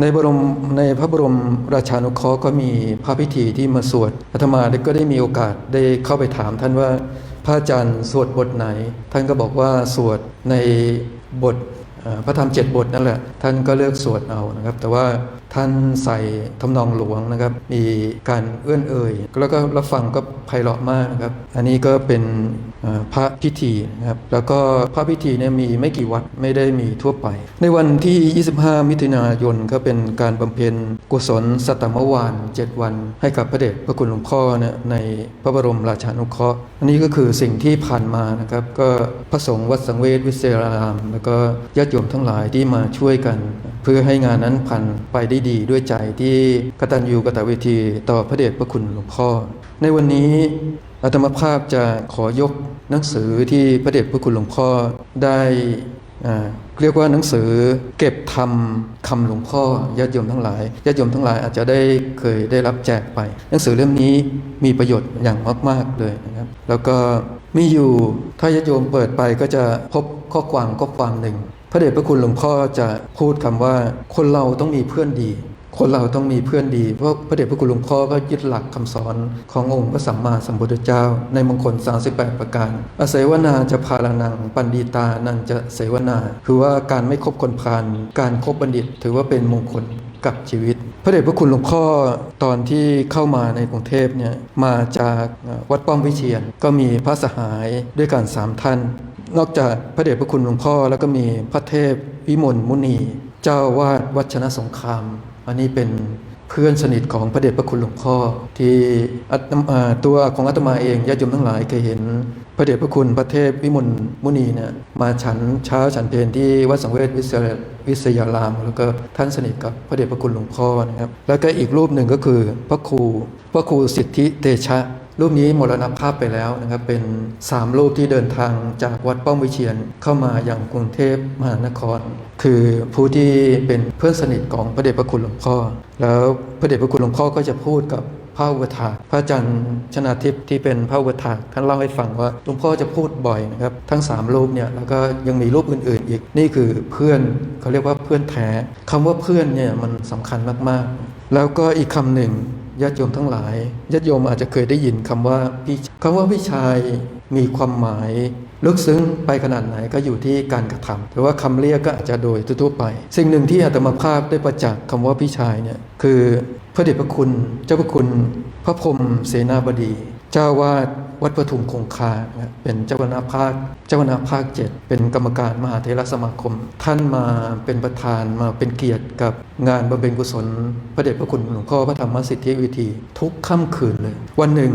ในบรมในพระบรมราชานุเคราะห์ก็มีพระพิธีที่มาสวดอาตมาก็ได้มีโอกาสได้เข้าไปถามท่านว่าพระอาจารย์สวดบทไหน ท่านก็บอกว่าสวดในบทพระธรรมเจ็ดบทนั่นแหละ ท่านก็เลือกสวดเอานะครับ แต่ว่า ท่านใส่ทำนองหลวงนะครับ มีการเอื้อนเอ่ย แล้วก็รับฟังก็ไพเราะมากนะครับ อันนี้ก็เป็นพระพิธีนะครับ แล้วก็พระพิธีเนี่ยมีไม่กี่วัดไม่ได้มีทั่วไป ในวันที่ 25 มิถุนายนก็เป็นการบำเพ็ญกุศลสัตมวาน 7 วัน ให้กับพระเดชพระคุณหลวงพ่อเนี่ยในพระบรมราชานุเคราะห์ อันนี้ก็คือสิ่งที่ผ่านมานะครับ ก็พระสงฆ์วัดสังเวชวิเศษาราม แล้วก็ญาติโยมทั้งหลายที่มาช่วยกัน เพื่อให้งานนั้นผ่านไปได้ดีด้วยใจที่กตัญญูกตเวทีต่อพระเดชพระคุณหลวงพ่อ ในวันนี้อาตมาภาพจะขอยกหนังสือที่พระเดชพระคุณหลวงพ่อได้เรียกว่าหนังสือเก็บทำคำหลวงพ่อญาติโยมทั้งหลายญาติโยมทั้งหลายอาจจะได้เคยได้รับแจกไป หนังสือเล่มนี้มีประโยชน์อย่างมาก ๆเลยนะครับ แล้วก็มีอยู่ถ้าญาติโยมเปิดไปก็จะพบข้อความข้อความหนึ่ง พระเดชพระคุณหลวงพ่อจะพูดคำว่า คนเราต้องมีเพื่อนดี คนเราต้องมีเพื่อนดี เพราะพระเดชพระคุณหลวงพ่อก็ยึดหลักคำสอนขององค์พระสัมมาสัมพุทธเจ้า ในมงคล 38 ประการ อาศัยวนาจะพาลานัง ปันดีตานันจะเสวนา คือว่าการไม่คบคนพาลการครบบัณฑิต ถือว่าเป็นมงคลกับชีวิต พระเดชพระคุณหลวงพ่อตอนที่เข้ามาในกรุงเทพเนี่ยมาจากวัดป้อมวิเชียนก็มีพระสหายด้วยกันสามท่าน นอกจากพระเดชพระคุณหลวงพ่อ แล้วก็มีพระเทพวิมลมุนี เจ้าวาดวัชนะสงคราม อันนี้เป็นเพื่อนสนิทของพระเดชพระคุณหลวงพ่อ ที่ตัวของอาตมาเองญาติโยมทั้งหลายเคยเห็น พระเดชพระคุณพระเทพวิมลมุนีเนี่ยมาฉันเช้าฉันเพลที่วัดสังเวชวิเศษวิสยาราม แล้วก็ท่านสนิทกับพระเดชพระคุณหลวงพ่อนะครับแล้วก็อีกรูปหนึ่งก็คือพระครูพระครูสิทธิเตชะ รูปนี้มรณภาพไปแล้วนะครับเป็นสามรูปที่เดินทางจากวัดป้อมวิเชียนเข้ามาอย่างกรุงเทพมหานคร คือผู้ที่เป็นเพื่อนสนิทของพระเดชพระคุณหลวงพ่อ แล้วพระเดชพระคุณหลวงพ่อก็จะพูดกับพระอุปถาพระอาจารย์ชนาทิพย์ที่เป็นพระอุปถาท่านเล่าให้ฟังว่าหลวงพ่อจะพูดบ่อยนะครับทั้งสามรูปเนี่ยแล้วก็ยังมีรูปอื่น ๆ อีกนี่คือเพื่อนเขาเรียกว่าเพื่อนแท้คำว่าเพื่อนเนี่ยมันสำคัญมากๆ แล้วก็อีกคำหนึ่ง ญาติโยมทั้งหลายญาติโยมอาจจะเคยได้ยินคำว่าพี่คำว่าพี่ชายมีความหมาย ลึกซึ้งไปขนาดไหนก็อยู่ที่การกระทำหรือว่าคำเรียกก็อาจจะโดยทั่วไป สิ่งหนึ่งที่อาตมาภาพได้ประจักษ์คำว่าพี่ชายเนี่ยคือพระเดชพระคุณ เจ้าพระคุณ พระพรมเสนาบดี เจ้าวาด วัดประทุมคงคา เป็นเจ้าคณะภาค เจ้าคณะภาคเจ็ดเป็นกรรมการมหาเทรสมาคม ท่านมาเป็นประธานมาเป็นเกียรติกับงานบำเพ็ญกุศล พระเดชพระคุณหลวงพ่อพระธรรมสิทธิวิธี ทุกค่ำคืนเลย วันหนึ่ง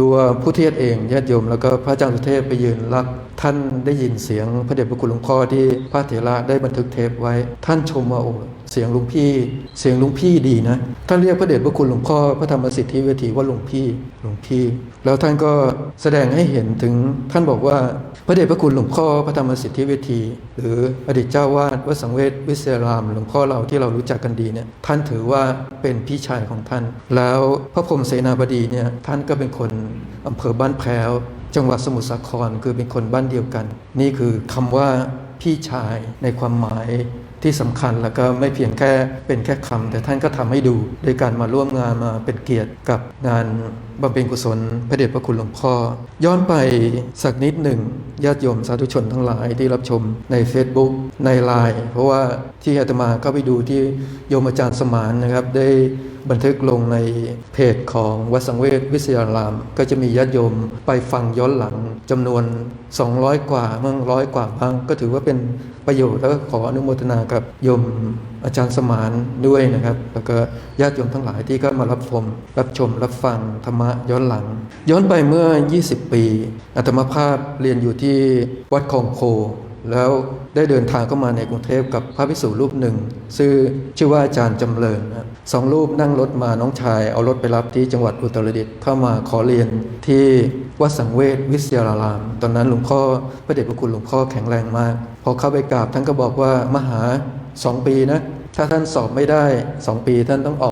ตัวผู้เทศเองญาติโยมแล้วก็พระอาจารย์สุเทพไปยืนรับท่านได้ยินเสียงพระเดชพระคุณหลวงพ่อที่พระเถระได้บันทึกเทปไว้ ท่านชมว่าโอ้เสียงหลุงพี่ เสียงหลุงพี่ดีนะท่านเรียกพระเดชพระคุณหลวงพ่อพระธรรมสิทธิเวิธีว่าหลวงพี่หลวงพี่ แล้วท่านก็แสดงให้เห็นถึงท่านบอกว่าพระเดชพระคุณหลวงพ่อพระธรรมสิทธิเวิธีหรืออดีตเจ้าวาดวัดสังเวชวิเศรามหลวงพ่อเราที่เรารู้จักกันดีเนี่ยท่านถือว่าเป็นพี่ชายของท่าน แล้วพระพรมเสนาบดีเนี่ยท่านก็เป็นคนอำเภอบ้านแพรว จังหวัดสมุทรสาครคือเป็นคนบ้านเดียวกัน นี่คือคำว่าพี่ชายในความหมายที่สำคัญแล้วก็ไม่เพียงแค่เป็นแค่คำแต่ท่านก็ทำให้ดูโดยการมาร่วมงานมาเป็นเกียรติกับงานบำเพ็ญกุศลพระเดชพระคุณหลวงพ่อ ย้อนไปสักนิดหนึ่งญาติโยมสาธุชนทั้งหลายที่รับชมใน Facebook ในไลน์เพราะว่าที่อาตมาก็ไปดูที่โยมอาจารย์สมานนะครับได้ บันทึกลงในเพจของวัดสังเวชวิทยาราม ก็จะมีญาติโยมไปฟังย้อนหลังจำนวน 200 กว่ามั่งร้อยกว่าบ้าง ก็ถือว่าเป็นประโยชน์แล้วก็ขออนุโมทนากับโยมอาจารย์สมานด้วยนะครับ แล้วก็ญาติโยมทั้งหลายที่ก็มารับชม รับชมรับฟังธรรมะย้อนหลัง ย้อนไปเมื่อ 20 ปีอาตมาภาพเรียนอยู่ที่วัดคลองโค แล้วได้เดินทางเข้ามาในกรุงเทพกับพระภิกษุรูปหนึ่งชื่อชื่อว่าอาจารย์จำเริญนะสองรูปนั่งรถมาน้องชาย เอารถไปรับที่จังหวัดอุตรดิตถ์เข้ามาขอเรียนที่วัดสังเวชวิทยารามตอนนั้นหลวงพ่อพระเดชพระคุณหลวงพ่อแข็งแรงมาก พอเข้าไปกราบท่านก็บอกว่ามหาสองปีนะถ้าท่านสอบไม่ได้สองปีท่านต้องออก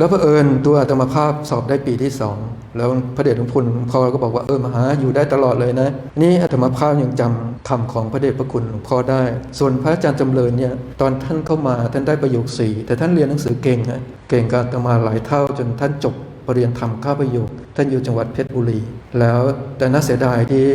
แล้วเอิญตัวอาตมาภาพสอบได้ปีที่สองแล้วพระเดชหลวงคุณพ่อก็บอกว่าเออมหาอยู่ได้ตลอดเลยนะ นี่อาตมาภาพยังจำคำของพระเดชพระคุณหลวงพ่อได้ ส่วนพระอาจารย์จำเริญเนี่ยตอนท่านเข้ามาท่านได้ประโยคสี่แต่ท่านเรียนหนังสือเก่งฮะเก่งกับอาตมาหลายเท่าจนท่านจบปรริญญาธรรมข้าประโยค ท่านอยู่จังหวัดเพชรบุรี แล้วแต่น่าเสียดายที่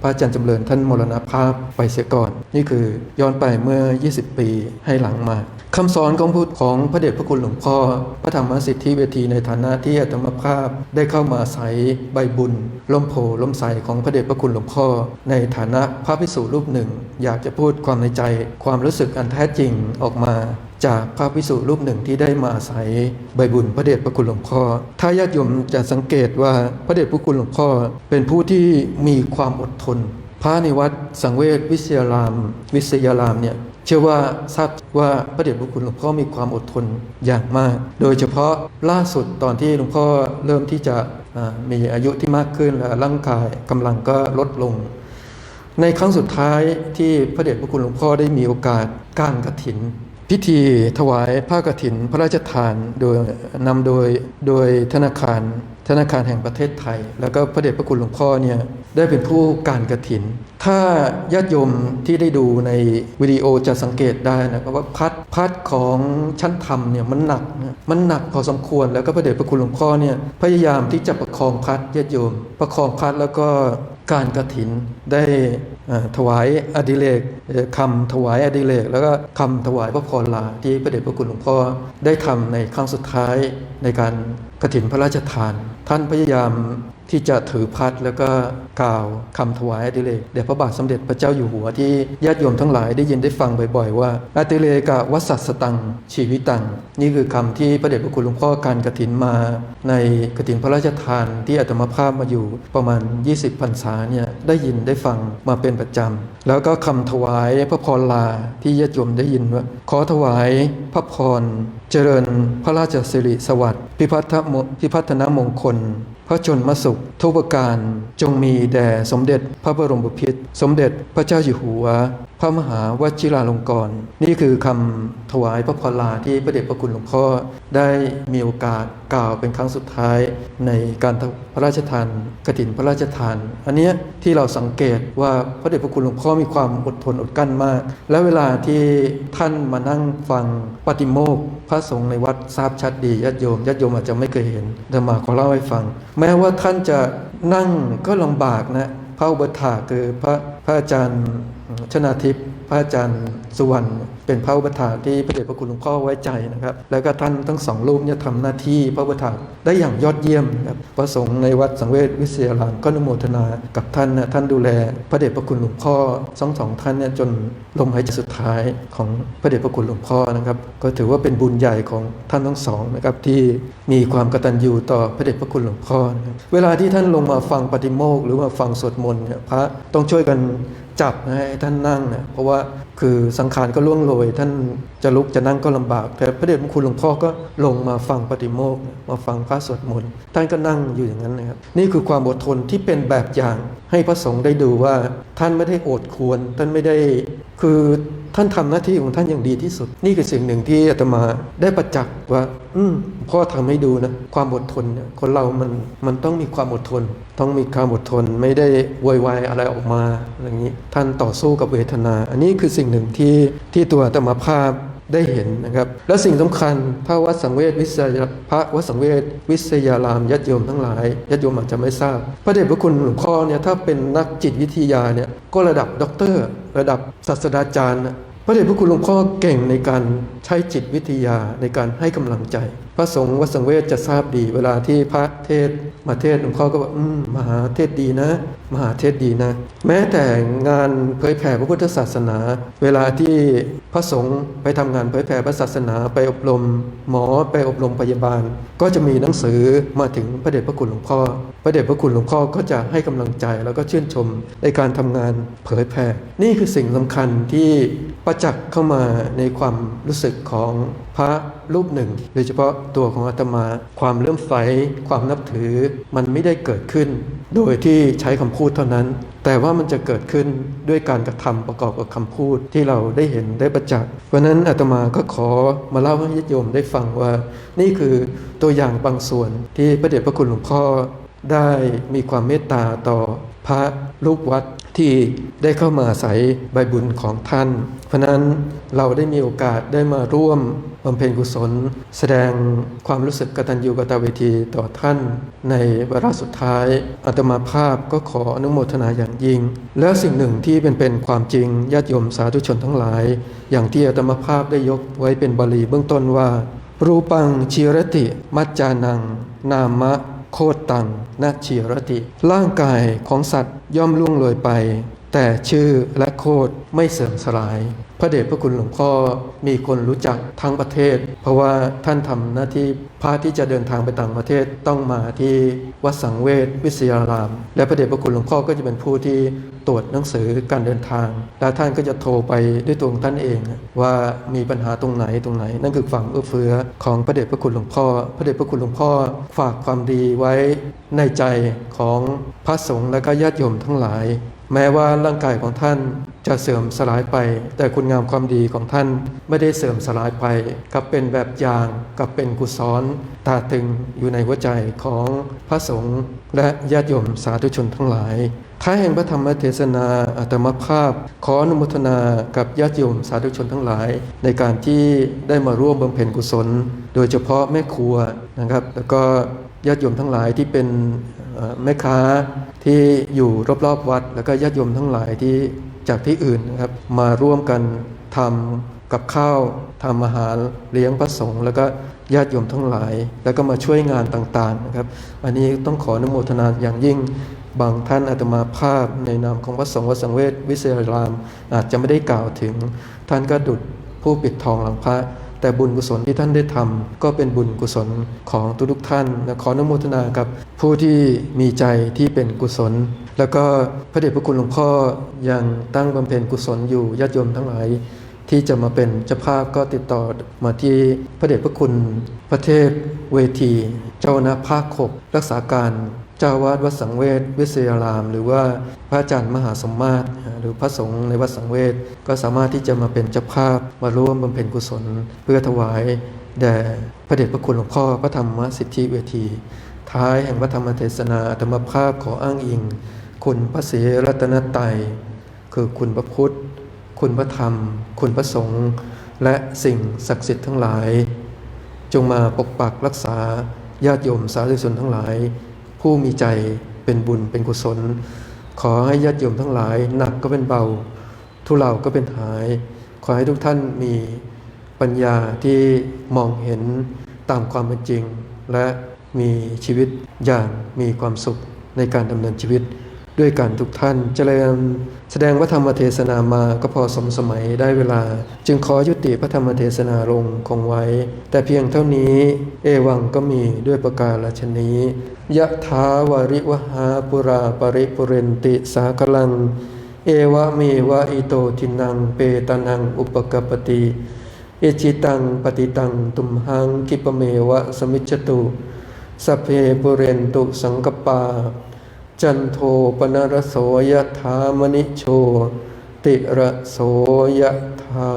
พระอาจารย์จำเริญท่านมรณภาพไปเสียก่อน นี่คือย้อนไปเมื่อ 20 ปีให้หลังมา คำสอนของพุทธของพระเดชพระคุณหลวงพ่อ พระธรรมสิทธิเวทีในฐานะที่อาตมภาพได้เข้ามาใส่ใบบุญล้มโพล้มใสของพระเดชพระคุณหลวงพ่อ ในฐานะพระภิกษุรูปหนึ่ง อยากจะพูดความในใจ ความรู้สึกอันแท้จริงออกมาจากพระพิสุรูปหนึ่งที่ได้มาอาศัยใบบุญพระเดชพระคุณหลวงพ่อ ถ้าญาติโยมจะสังเกตว่าพระเดชพระคุณหลวงพ่อ เป็นผู้ที่มีความอดทน พระในวัดสังเวชวิทยาราม วิทยารามเนี่ย เชื่อว่าทราบว่าพระเดชพระคุณหลวงพ่อมีความอดทนอย่างมาก โดยเฉพาะล่าสุดตอนที่หลวงพ่อเริ่มที่จะมีอายุที่มากขึ้นและร่างกายกำลังก็ลดลง ในครั้งสุดท้ายที่พระเดชพระคุณหลวงพ่อได้มีโอกาสก้ารกฐิน พิธีถวายผ้ากฐินพระราชทานโดยนำโดยโดยธนาคารธนาคารแห่งประเทศไทย แล้วก็พระเดชพระคุณหลวงพ่อเนี่ย ได้เป็นผู้การกฐิน ถ้าญาติโยมที่ได้ดูในวิดีโอจะสังเกตได้นะครับว่าพัดพัดของชั้นธรรมเนี่ยมันหนักนะมันหนักพอสมควรแล้วก็พระเดชพระคุณหลวงพ่อเนี่ยพยายามที่จะประคองพัดญาติโยม ประคองพัดแล้วก็การกระถินได้ถวายอดิเรกคำถวายอดิเรกแล้วก็คำถวายพระพรลาที่พระเดชพระคุณหลวงพ่อได้ทำในครั้งสุดท้ายในการกระถินพระราชทาน ท่านพยายาม ที่จะถือพัดแล้วก็กล่าวคำถวายอดิเรกแด่พระบาทสมเด็จพระเจ้าอยู่หัวที่ญาติโยมทั้งหลายได้ยินได้ฟังบ่อยๆ ว่าอดิเรกะวัสสัสตัง ชีวิตัง นี่คือคำที่พระเดชพระคุณหลวงพ่อการกระถินมา ในกระถินพระราชทานที่อาตมาภาพมาอยู่ประมาณ 20พรรษาเนี่ยได้ยินได้ฟังมาเป็นประจำแล้วก็คำถวายพระพรลาที่ญาติโยมได้ยินว่า ขอถวายพระพรเจริญพระราชสิริสวัสดิ์พิพัฒนพิพัฒนมงคล พระชนมสุข ทุกประการจงมีแด่สมเด็จพระบรมพิตรสมเด็จพระเจ้าอยู่หัว พระมหาวชิราลงกรณ์นี่คือคำถวายพระพรลาที่พระเดชพระคุณหลวงพ่อได้มีโอกาสกล่าวเป็นครั้งสุดท้ายในการพระราชทานกฐินพระราชทาน อันเนี้ยที่เราสังเกตว่าพระเดชพระคุณหลวงพ่อมีความอดทนอดกลั้นมาก และเวลาที่ท่านมานั่งฟังปฏิโมกข์พระสงฆ์ในวัดทราบชัดดีญาติโยมญาติโยมอาจจะไม่เคยเห็นแต่มาขอเล่าให้ฟังแม้ว่าท่านจะนั่งก็ลำบากนะพระอุปถาคือพระพระอาจารย์ชนาทิพย์ พระอาจารย์สุวรรณเป็นพระอุปถาที่พระเดชพระคุณหลวงพ่อไว้ใจนะครับ แล้วก็ท่านทั้งสองรูปเนี่ยทำหน้าที่พระอุปถาได้อย่างยอดเยี่ยมนะครับพระสงฆ์ในวัดสังเวชวิเศษรามก็นุโมทนากับท่านนะท่านดูแลพระเดชพระคุณหลวงพ่อสองสองท่านเนี่ยจนลมหายใจสุดท้ายของพระเดชพระคุณหลวงพ่อนะครับ ก็ถือว่าเป็นบุญใหญ่ของท่านทั้งสองนะครับที่มีความกตัญญูต่อพระเดชพระคุณหลวงพ่อ เวลาที่ท่านลงมาฟังปฏิโมกหรือว่าฟังสวดมนต์เนี่ยพระต้องช่วยกัน จับนะให้ท่านนั่งนะเพราะว่าคือสังขารก็ล่วงโรยท่านจะลุกจะนั่งก็ลำบาก แต่พระเดชพระคุณหลวงพ่อก็ลงมาฟังปฏิโมกข์มาฟังพระสวดมนต์ท่านก็นั่งอยู่อย่างนั้นนะครับนี่คือความอดทนที่เป็นแบบอย่างให้พระสงฆ์ได้ดูว่า ท่านไม่ได้โอดควร ท่านไม่ได้คือ ท่านทำหน้าที่ของท่านอย่างดีที่สุด นี่คือสิ่งหนึ่งที่อาตมาได้ประจักษ์ว่า อืมพ่อทำให้ดูนะความอดทนเนี่ยคนเรามันมันต้องมีความอดทน ต้องมีความอดทนไม่ได้โวยวายอะไรออกมาอะไรอย่างนี้ ท่านต่อสู้กับเวทนา อันนี้คือสิ่งหนึ่งที่ที่ตัวอาตมาภาพได้เห็นนะครับ และสิ่งสำคัญพระวัดสังเวชวิทยาพระวัดสังเวชวิทยารามญาติโยมทั้งหลายญาติโยมอาจจะไม่ทราบ พระเดชพระคุณหลวงพ่อเนี่ยถ้าเป็นนักจิตวิทยาเนี่ยก็ระดับด็อกเตอร์ ระดับศาสตราจารย์ ระเดชพระคุณหลวงพ่อเก่งในการใช้จิตวิทยาในการให้กำลังใจ พระสงฆ์วัดสังเวชจะทราบดี เวลาที่พระเทศมาเทศหลวงพ่อก็บอกอืมมหาเทศดีนะ มหาเทศดีนะ แม้แต่งานเผยแผ่พระพุทธศาสนา เวลาที่พระสงฆ์ไปทำงานเผยแผ่พระศาสนาไปอบรม หมอไปอบรมพยาบาล ก็จะมีหนังสือมาถึงพระเดชพระคุณหลวงพ่อ พระเดชพระคุณหลวงพ่อก็จะให้กำลังใจแล้วก็ชื่นชมในการทำงานเผยแผ่ นี่คือสิ่งสำคัญที่ประจักษ์เข้ามาในความรู้สึกของพระรูปหนึ่ง โดยเฉพาะตัวของอาตมา ความเลื่อมใสความนับถือมันไม่ได้เกิดขึ้น โดยที่ใช้คำพูดเท่านั้น แต่ว่ามันจะเกิดขึ้นด้วยการกระทำประกอบกับคำพูดที่เราได้เห็นได้ประจักษ์เพราะฉะนั้นอาตมาก็ขอมาเล่าให้ญาติโยมได้ฟังว่า นี่คือตัวอย่างบางส่วนที่พระเดชพระคุณหลวงพ่อได้มีความเมตตาต่อพระลูกวัด ที่ได้เข้ามาอาศัยใบบุญของท่าน เพราะนั้นเราได้มีโอกาสได้มาร่วมบำเพ็ญกุศล แสดงความรู้สึกกตัญญูกตเวทีต่อท่าน ในวาระสุดท้ายอาตมาภาพก็ขออนุโมทนาอย่างยิ่ง แล้วสิ่งหนึ่งที่เป็นเป็นความจริงญาติโยมสาธุชนทั้งหลาย อย่างที่อาตมาภาพได้ยกไว้เป็นบาลีเบื้องต้นว่า รูปังชีรติ มัจจานัง นามะ โคตตังนาชีรติ ร่างกายของสัตว์ย่อมล่วงเลยไป แต่ชื่อและโคตไม่เสื่อมสลาย พระเดชพระคุณหลวงพ่อมีคนรู้จักทั้งประเทศ เพราะว่าท่านทำหน้าที่พระที่จะเดินทางไปต่างประเทศต้องมาที่วัดสังเวชวิทยาราม และพระเดชพระคุณหลวงพ่อก็จะเป็นผู้ที่ตรวจหนังสือการเดินทาง และท่านก็จะโทรไปด้วยตัวของท่านเอง ว่ามีปัญหาตรงไหนตรงไหน นั่นคือความเอื้อเฟื้อของพระเดชพระคุณหลวงพ่อ พระเดชพระคุณหลวงพ่อฝากความดีไว้ในใจของพระสงฆ์และก็ญาติโยมทั้งหลาย แม้ว่าร่างกายของท่านจะเสื่อมสลายไป แต่คุณงามความดีของท่านไม่ได้เสื่อมสลายไปกับเป็นแบบอย่างกับเป็นกุศลตาตึงอยู่ในหัวใจของพระสงฆ์และญาติโยมสาธุชนทั้งหลายท้ายแห่งพระธรรมเทศนาอัตมภาพ ขออนุโมทนากับญาติโยมสาธุชนทั้งหลาย ในการที่ได้มาร่วมบำเพ็ญกุศล โดยเฉพาะแม่ครัวนะครับ แล้วก็ญาติโยมทั้งหลายที่เป็น แม่ค้าที่อยู่รอบๆวัด แล้วก็ญาติโยมทั้งหลายที่จากที่อื่นนะครับ มาร่วมกันทำกับข้าวทำอาหารเลี้ยงพระสงฆ์แล้วก็ญาติโยมทั้งหลาย แล้วก็มาช่วยงานต่างๆนะครับ อันนี้ต้องขออนุโมทนาอย่างยิ่งบางท่านอาตมาภาพในนามของพระสงฆ์วัดสังเวชวิเศษราม อาจจะไม่ได้กล่าวถึง ท่านก็ดุดผู้ปิดทองหลังพระ แต่บุญกุศลที่ท่านได้ทำก็เป็นบุญกุศลของทุกๆท่านและขออนุโมทนากับผู้ที่มีใจที่เป็นกุศล แล้วก็พระเดชพระคุณหลวงพ่อยังตั้งบำเพ็ญกุศลอยู่ญาติโยมทั้งหลาย ที่จะมาเป็นเจ้าภาพก็ติดต่อมาที่พระเดชพระคุณพระเทพเวที เจ้าคณะภาคหกรักษาการ เจ้าวาดวัดสังเวชวิเศษาราม หรือว่าพระอาจารย์มหาสมมาตรหรือพระสงฆ์ในวัดสังเวชก็สามารถที่จะมาเป็นเจ้าภาพมาร่วมบำเพ็ญกุศล เพื่อถวายแด่พระเดชพระคุณหลวงพ่อพระธรรมสิทธิเวที ท้ายแห่งพระธรรมเทศนาธรรมภาพขออ้างอิง คุณพระศรีรัตนตรัยคือคุณพระพุทธ คุณพระธรรม คุณพระสงฆ์และสิ่งศักดิ์สิทธิ์ทั้งหลาย จงมาปกปักรักษาญาติโยมสาธุชนทั้งหลาย ผู้มีใจเป็นบุญเป็นกุศล ขอให้ญาติโยมทั้งหลาย หนักก็เป็นเบา ทุเลาก็เป็นหาย ขอให้ทุกท่านมีปัญญาที่มองเห็นตามความเป็นจริง และมีชีวิตอย่างมีความสุขในการดำเนินชีวิต ด้วยกันทุกท่านเจริญแสดงพระธรรมเทศนามาก็พอสมสมัยได้เวลา จึงขอยุติพระธรรมเทศนาลงคงไว้ แต่เพียงเท่านี้ เอวังก็มีด้วยประการฉนี้ยะถาวาริวหาปุราปริปุเรนติสากลัง เอวะเมวะอิโตทินังเปตานังอุปกปปติเอจิตังปฏิตังตุมหังกิปเมวะสมิจตุสเพปุเรนตุสังกปา จันโทปนรโสยธามนิโชติระโสยธา